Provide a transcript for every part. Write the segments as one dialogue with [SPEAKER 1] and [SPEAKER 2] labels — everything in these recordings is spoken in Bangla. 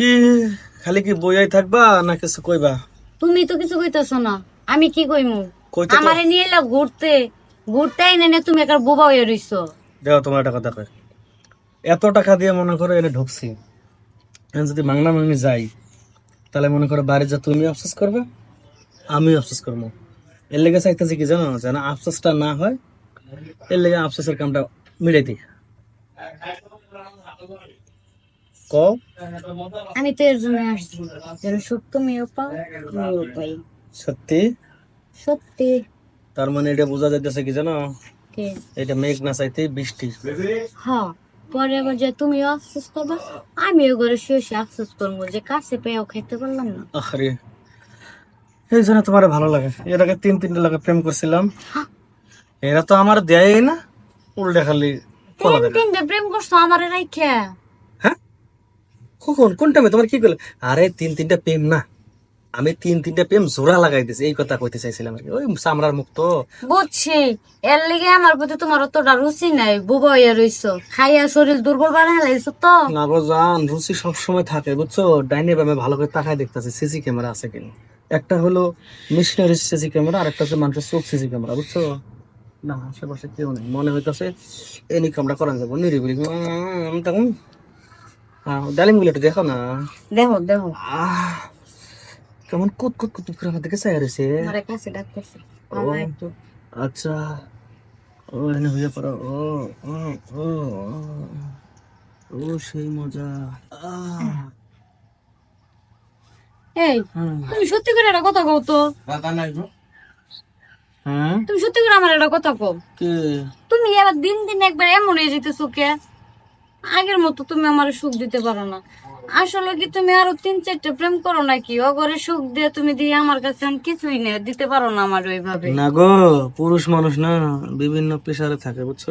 [SPEAKER 1] কি? খালি কি বইয়াই থাকবা না কিছু কইবা?
[SPEAKER 2] তুমি তো কিছু কইতাছ না। আমি কি কইমু?
[SPEAKER 1] কইতে তো-
[SPEAKER 2] আমারে নিয়ে এলা ঘুরতে। ঘুরতে এনে নে তুমি একটা বোবা হয়ে রইছো।
[SPEAKER 1] দেখো তোমার একটা কথা কয়। এত টাকা দিয়ে মনে করো এনে ঢুকছি। এখন যদি মাংনা মাংনি যাই তাহলে মনে করো বাড়ি যা তুমি আফসোস করবে আমি আফসোস করব। এর লেগে চাইতেছি কি জানো? যেন আফসোসটা না হয় এর লেগে আফসোসের কামটা মিলাই দিই। ক
[SPEAKER 2] আমি তো এর জন্য আসছি। যেন সত্য মেয়েও পাও মেয়েও পাই।
[SPEAKER 1] সত্যি?
[SPEAKER 2] সত্যি।
[SPEAKER 1] তার মানে এটা বোঝা যাইতেছে কি জানো? এটা মেঘ না চাইতে বৃষ্টি।
[SPEAKER 2] হ্যাঁ পরে আবার যে তুমিও আফসোস করবা আমিও ঘরে শুয়ে শুয়ে আফসোস করব যে কাছে পেয়েও খেতে পারলাম না।
[SPEAKER 1] আরে এই জন্য তোমার ভালো লাগে। এর আগে তিন তিনটা লাগে প্রেম করছিলাম। এরা তো আমার দেয় না উল্টে খালি
[SPEAKER 2] তিন। তিনটে প্রেম করছ আমার রাইখা।
[SPEAKER 1] হ্যাঁ কখন কোন টাইমে তোমার কি করলে আরে তিন তিনটা প্রেম না আমি তিন তিনটা প্রেম জোড়া লাগাই দিছি এই কথা কইতে চাইছিলাম আর কি ওই চামড়ার মুক্ত
[SPEAKER 2] বুঝছি এর লিগে আমার প্রতি তোমার অতটা রুচি নাই বুবা হইয়া রইছো খাইয়া শরীর দুর্বল বানাই লাইছো তো
[SPEAKER 1] না গো জান রুচি সবসময় থাকে বুঝছ ডাইনে বামে ভালো করে তাকায় দেখতেছে সিসি ক্যামেরা আছে কিনা একটা হলো মিশনারি সিসি ক্যামেরা আর একটা হচ্ছে মানুষের চোখ সিসি ক্যামেরা বুঝছ না আশেপাশে কেউ নেই মনে হইতাছে এনি কামটা করা যাব নিরিবিলি তখন ডালিমগুলো একটু দেখো না।
[SPEAKER 2] দেখো দেখো।
[SPEAKER 1] কেমন কুত কুত কুত করে আমার দিকে চাই রয়েছে।
[SPEAKER 2] আমার কাছে ডাকতেছে
[SPEAKER 1] ও আচ্ছা। ও এনে হয়ে পড়ো। ও ও ও ও, ও সেই মজা।
[SPEAKER 2] এই তুমি সত্যি করে একটা কথা কও তো।
[SPEAKER 1] হ্যাঁ?
[SPEAKER 2] তুমি সত্যি করে আমার একটা কথা কও।
[SPEAKER 1] কে?
[SPEAKER 2] তুমি এবার দিন দিন একবার এমন হয়ে যেতেছো কে? আগের মতো তুমি আমার সুখ দিতে পারো না। আসলে কি তুমি আরও তিন চারটে প্রেম করো নাকি? অগরে সুখ দিয়ে তুমি দিয়ে আমার কাছে কিছুই নেই দিতে পারো না আমার ওইভাবে।
[SPEAKER 1] না গো পুরুষ মানুষ না বিভিন্ন পেশারে থাকে বুঝছ?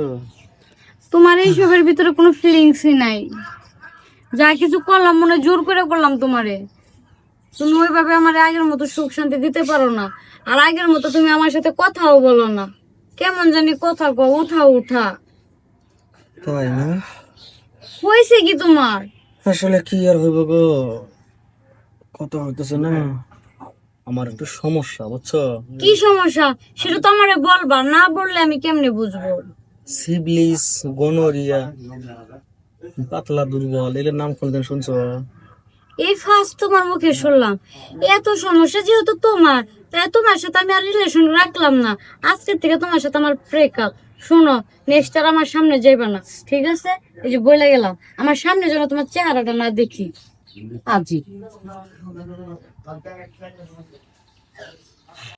[SPEAKER 2] তোমার এইসবের ভিতরে কোনো ফিলিংসই নাই। যা কিছু করলাম মনে জোর করে করলাম তোমারে। তুমি ওইভাবে আমার আগের মতো সুখ শান্তি দিতে পারো না। আর আগের মতো তুমি আমার সাথে কথাও বলো না। কেমন জানি কথা কো উঠা উঠা।
[SPEAKER 1] তাই না?
[SPEAKER 2] হয়েছে কি তোমার?
[SPEAKER 1] আসলে কি আর হইব গো? কত হইতেছে না। আমার একটু সমস্যা বুঝছ?
[SPEAKER 2] কি সমস্যা? সেটা তো আমারে বলবা না বললে আমি কেমনে বুঝব?
[SPEAKER 1] সিবলিস গনোরিয়া পাতলা দুর্বল এদের নাম কোনদিন শুনছো?
[SPEAKER 2] এই ফার্স্ট তোমার মুখে শুনলাম। এত সমস্যা যেহেতু তোমার তাই তোমার সাথে আমি আর রিলেশন রাখলাম না। আজকের থেকে তোমার সাথে আমার ব্রেকআপ শোনো নেক্সট আর আমার সামনে যাইবে না ঠিক আছে? এই যে বইলা গেলাম। আমার সামনে যেন তোমার চেহারাটা না দেখি। আজি